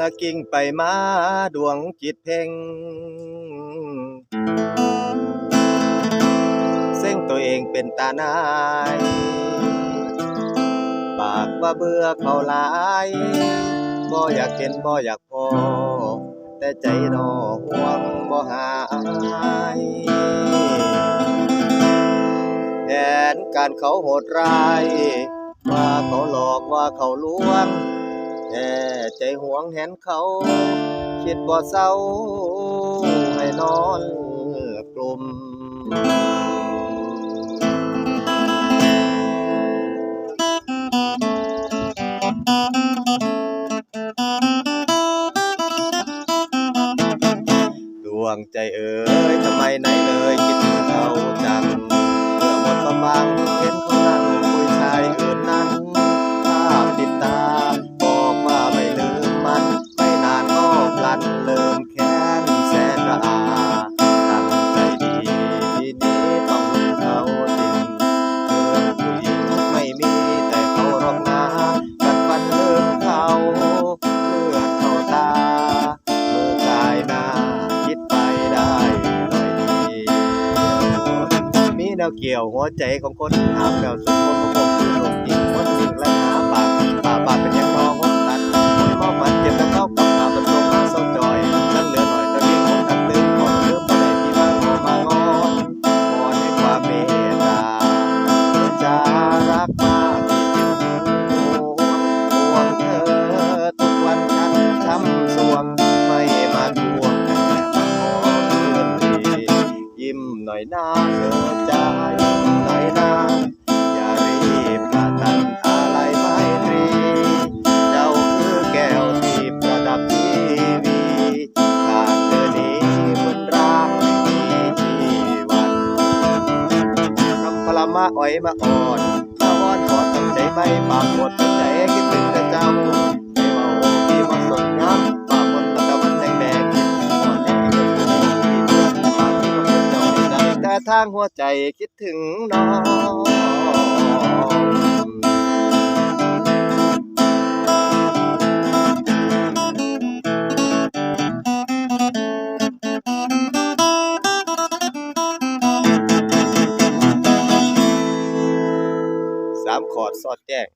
ละกิ่งไปมาดวงจิตเพ่งเส้งตัวเองเป็นตานาย ปากว่าเบื่อเขาหลายบ่อยากเห็นบ่อยากพอ แต่ใจนอห่วงบ่หายแผนการเขาโหดร้าย ว่าเขาหลอกว่าเขาลวง แค่ใจหวงเห็นเขา คิดบ่เศร้า ให้นอนกลุ่มดวงใจเอ๋ยทำไมไหน เริ่มแค้นแสนระอาตั้งใจดีทีนี้ต้องเขาจริงเพื่อผู้หญิงไม่มีแต่เขาหรอกนะกัดฟันลืมเขาเลือดเข้าตามือกายหน้าคิดไปได้หน่อยเดียวมีแนวเกี่ยวหัวใจของคนหามแนวสุดคมของผม น่อยนะเธอจ้ายิ้มหน่อยนะอย่ารีบกระตันอะไรไม่ตรีเจ้าคือแก้วที่ประดับทีวีขาดเธอนี้บนร่างไม่มีชีวันทำพลมาอ้อยมาอ่อนมาอ้อนขอตั้งใจไม่ปากหมดางหัวใจคิดถึงน้องสามขอดสอดแจ้ง